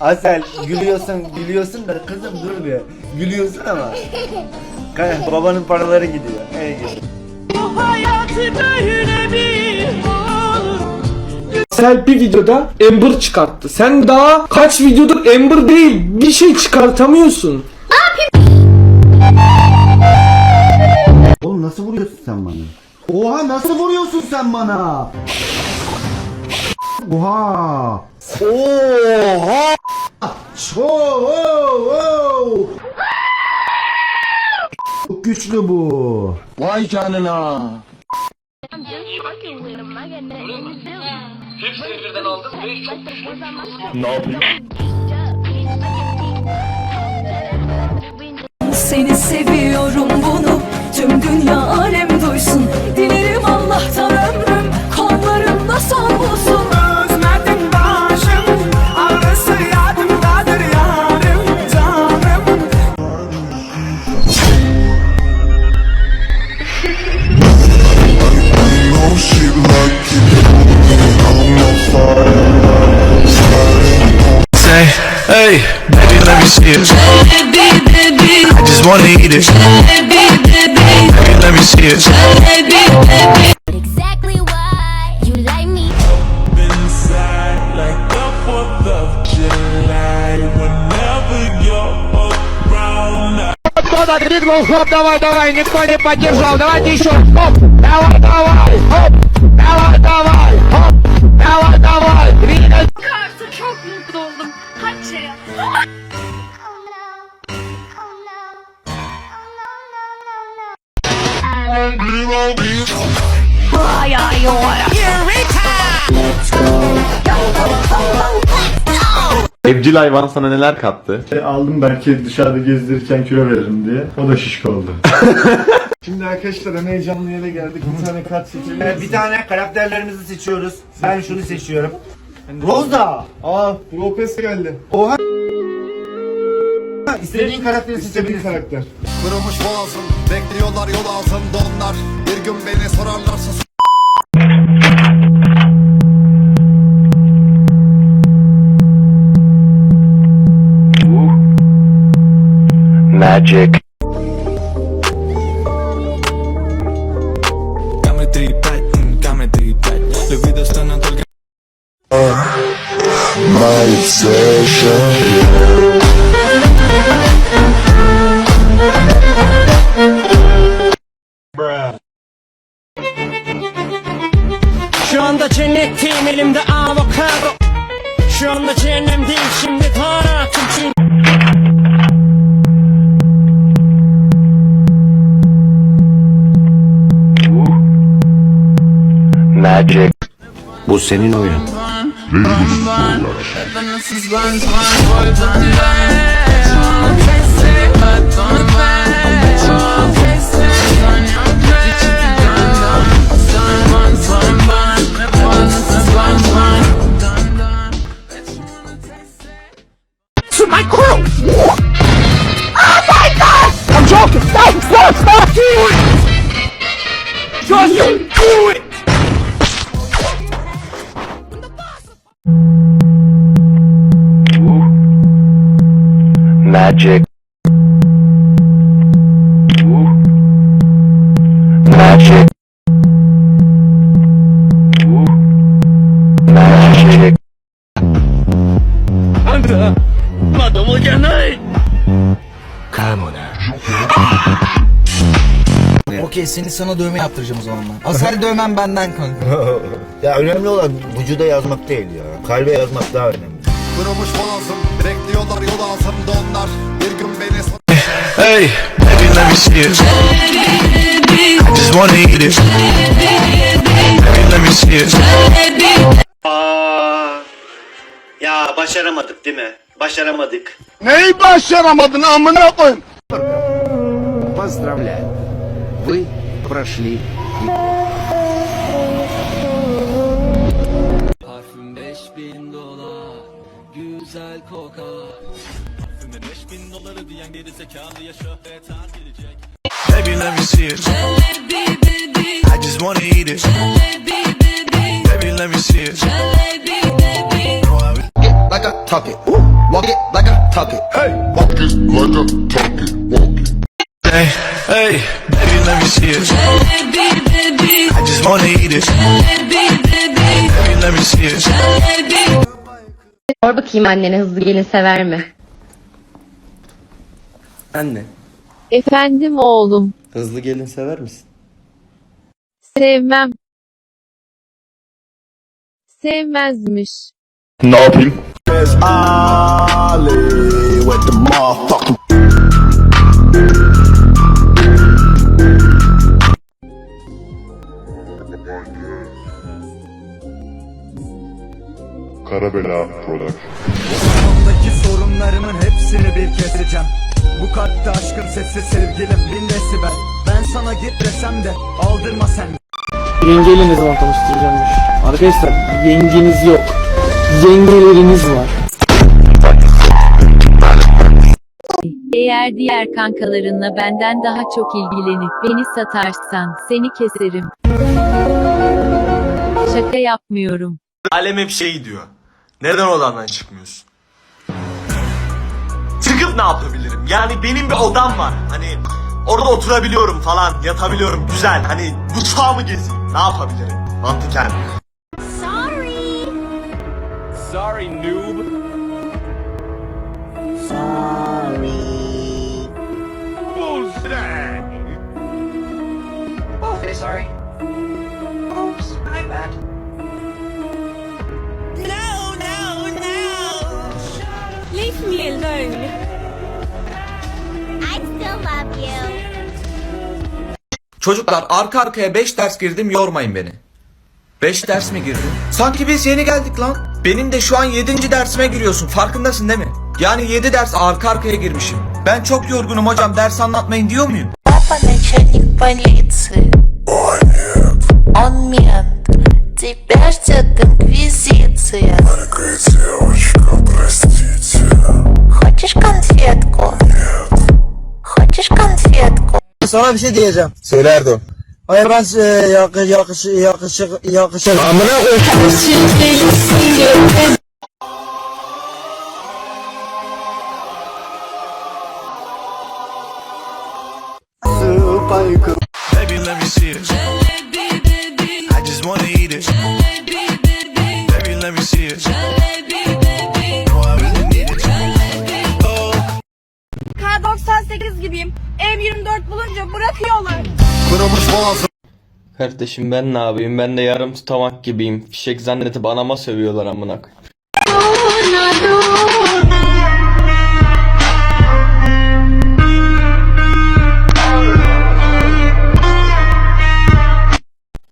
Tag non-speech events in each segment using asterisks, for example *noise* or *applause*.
Asel gülüyorsun gülüyorsun da kızım dur bir. Gülüyorsun ama. Kay- Babanın paraları gidiyor. Ey gidi. Sel bir videoda Ember çıkarttı. Sen daha kaç videodur Ember değil bir şey çıkartamıyorsun. Oğlum nasıl vuruyorsun sen bana? Oha nasıl vuruyorsun sen bana? Oha! Oha! Wow, wow, wow! Çok güçlü bu. Vay canına. Hepsini birden aldım ve çok Ne yapayım? Seni seviyorum bunu tüm dünya alem baby, see it. I just wanna eat it. Baby, let me see it. Exactly why you like me. Inside like the 4th of July Whenever you're around давай, давай, никто не поддержал, давайте еще, хоп, давай, давай, хоп, давай, давай, хоп, давай, давай, двигай. Karşı çok mutlu Evcil hayvan sana neler kattı? E, aldım belki dışarıda gezdirirken kilo veririm diye. O da şişko oldu. *laughs* Şimdi arkadaşlar en heyecanlı yere geldik. Bir tane kart seçelim. Evet, bir tane karakterlerimizi seçiyoruz. Ben şunu seçiyorum. Rosa! Aa, Lopez geldi. Oha! İstediğin karakteri İstediğin seçebilirsin. karakter. Kırılmış boğazım. Bekliyorlar yol altında onlar. Bir gün beni sorarlarsa Magic. Şu anda cennetteyim elimde avokado Şu anda cehennem değil şimdi taratım çünkü Magic. Bu senin oyun. to my crew! Oh my god! I'm joking! Stop! Stop! Stop! Do it! Just do it! Magic. Ooh. Magic. seni sana dövme yaptıracağım o zaman ben. Asel dövmem *laughs* benden kanka. ya önemli olan vücuda yazmak değil ya. Kalbe yazmak daha önemli. Kırılmış boğazım. Bekliyorlar yol altında onlar. Bir gün beni sor Hey, baby, let me see it. I just wanna eat it. Baby, let me see it. Aa, ya başaramadık değil mi? Başaramadık. Neyi başaramadın amına koyayım? Поздравляю. Вы прошли. Parfüm 5000 dolar Güzel kokar Parfüme 5000 doları diyen geri zekalı ya şöhret gelecek Baby, let me see it. I just wanna eat it. Baby, let me see it. Like a topic. Walk it like a talk it. Hey, walk it like a talk it. Walk it. Hey, hey, baby, me see it. I just wanna eat it. Baby, let me see it. Sor bakayım annene hızlı gelin sever mi? Anne, Efendim oğlum. hızlı gelin sever misin? Sevmem. Sevmezmiş. Ne yapayım? Ali with the motherfucking. Karabela Production. Kafamdaki sorunlarımın hepsini bir keseceğim Bu kalpte aşkın sessiz sevgilim bin desibel Ben sana git desem de aldırma sen Yengeyle ne zaman tanıştıracağımmış? Arkadaşlar yengeniz yok. Yengeleriniz var. Eğer diğer kankalarınla benden daha çok ilgilenip beni satarsan seni keserim. Şaka yapmıyorum. Alem hep şey diyor. Neden odandan çıkmıyorsun? Çıkıp ne yapabilirim? Yani benim bir odam var. Hani orada oturabiliyorum falan, yatabiliyorum. Güzel. Hani mutfağımı gezeyim. Ne yapabilirim? Mantıken. Çocuklar arka arkaya 5 ders girdim yormayın beni. 5 ders mi girdin? Sanki biz yeni geldik lan. Benim de şu an 7. dersime giriyorsun farkındasın değil mi? Yani 7 ders arka arkaya girmişim. Ben çok yorgunum hocam ders anlatmayın diyor muyum? Папа начальник полиции. Он мент. Тебя ждет Sana bir şey diyeceğim. Söyle Erdo. Hayır ben e, yakış yakış yakış yakışır. Amına Baby, boğazım. Kardeşim ben ne yapayım? Ben de yarım tutamak gibiyim. Fişek zannedip anama sövüyorlar amına koyayım.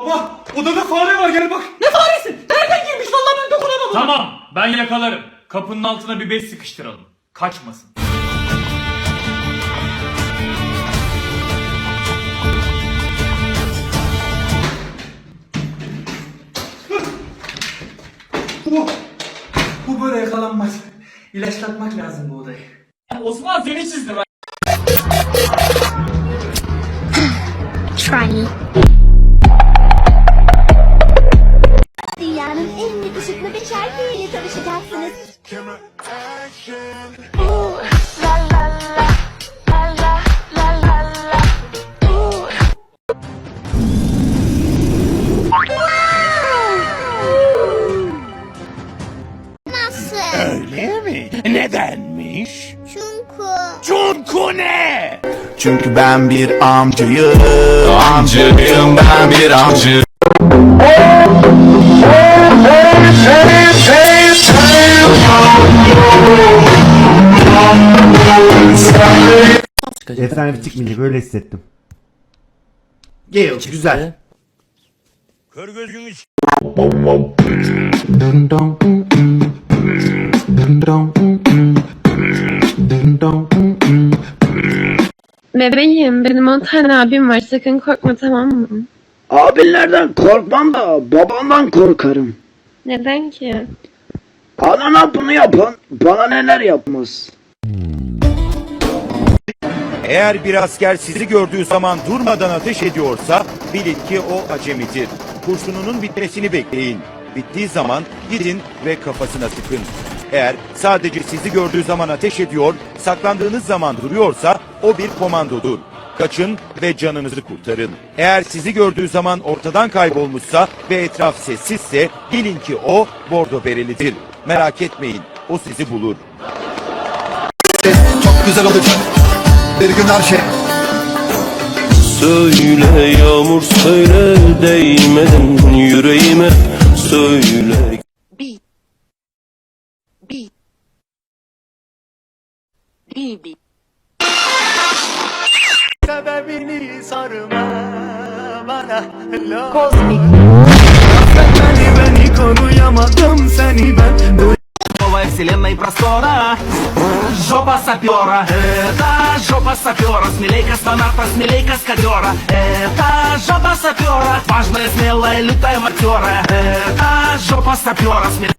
Baba, odada fare var gel bak. Ne faresi? Nereden girmiş? Vallahi ben dokunamadım. Tamam ben yakalarım Kapının altına bir bez sıkıştıralım Kaçmasın Bu böyle yakalanmaz. İlaçlatmak lazım bu odayı. Osman seni çizdim Dünyanın en yakışıklı beş erkeğiyle tanışacaksınız. Ne? Çünkü ben bir amcayım. Amcayım ben bir amcı. Efsane bir çıkmayacak öyle hissettim. Gel güzel. Bebeğim benim 10 tane abim var sakın korkma tamam mı? Abilerden korkmam da babandan korkarım. Neden ki? Anana bunu yapan bana neler yapmaz. Eğer bir asker sizi gördüğü zaman durmadan ateş ediyorsa bilin ki o acemidir. Kurşununun bitmesini bekleyin. Bittiği zaman gidin ve kafasına sıkın. Eğer sadece sizi gördüğü zaman ateş ediyor, saklandığınız zaman duruyorsa o bir komandodur. Kaçın ve canınızı kurtarın. Eğer sizi gördüğü zaman ortadan kaybolmuşsa ve etraf sessizse bilin ki o bordo berelidir. Merak etmeyin, o sizi bulur. Çok güzel olacak Bir gün her şey Söyle yağmur söyle değmeden yüreğime söyle Sebebini sorma bana. Beni beni koruyamadım seni ben. Новая вселенная простора Жопа сапера Это жопа сапера Смелей космонавта, смелей каскадера Это жопа сапера Важная, смелая, лютая матера Это жопа сапера Смелей